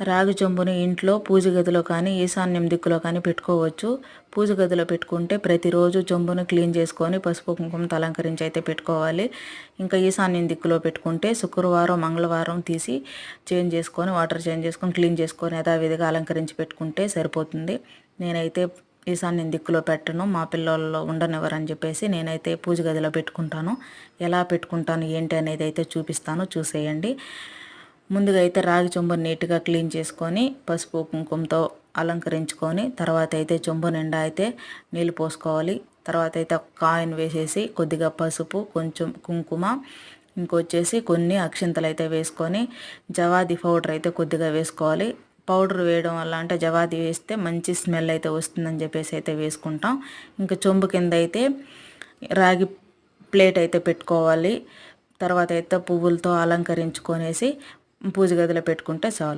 రాగి చెంబుని ఇంట్లో పూజ గదిలో కానీ ఈశాన్యం దిక్కులో కానీ పెట్టుకోవచ్చు. పూజ గదిలో పెట్టుకుంటే ప్రతిరోజు చెంబును క్లీన్ చేసుకొని పసుపు కుంకుమతో అలంకరించి అయితే పెట్టుకోవాలి. ఇంకా ఈశాన్యం దిక్కులో పెట్టుకుంటే శుక్రవారం మంగళవారం తీసి చేంజ్ చేసుకొని వాటర్ చేంజ్ చేసుకొని క్లీన్ చేసుకొని యథావిధిగా అలంకరించి పెట్టుకుంటే సరిపోతుంది. నేనైతే ఈశాన్యం దిక్కులో పెట్టను మా పిల్లల్లో ఉండనివ్వరని చెప్పేసి నేనైతే పూజ గదిలో పెట్టుకుంటాను. ఎలా పెట్టుకుంటాను ఏంటి అనేది అయితే చూపిస్తాను చూసేయండి. ముందుగా అయితే రాగి చెంబుని నీట్గా క్లీన్ చేసుకొని పసుపు కుంకుమతో అలంకరించుకొని తర్వాత అయితే చెంబు నిండా అయితే నీళ్ళు పోసుకోవాలి. తర్వాత అయితే ఒక కాయిన్ వేసేసి కొద్దిగా పసుపు కొంచెం కుంకుమ ఇంకొచ్చేసి కొన్ని అక్షింతలు అయితే వేసుకొని జవాది పౌడర్ అయితే కొద్దిగా వేసుకోవాలి. పౌడర్ వేయడం వల్ల అంటే జవాది వేస్తే మంచి స్మెల్ అయితే వస్తుందని చెప్పేసి అయితే వేసుకుంటాం. ఇంకా చెంబు కింద అయితే రాగి ప్లేట్ అయితే పెట్టుకోవాలి. తర్వాత అయితే పువ్వులతో అలంకరించుకొనేసి పూజ గదిలో పెట్టుకుంటే చాలు.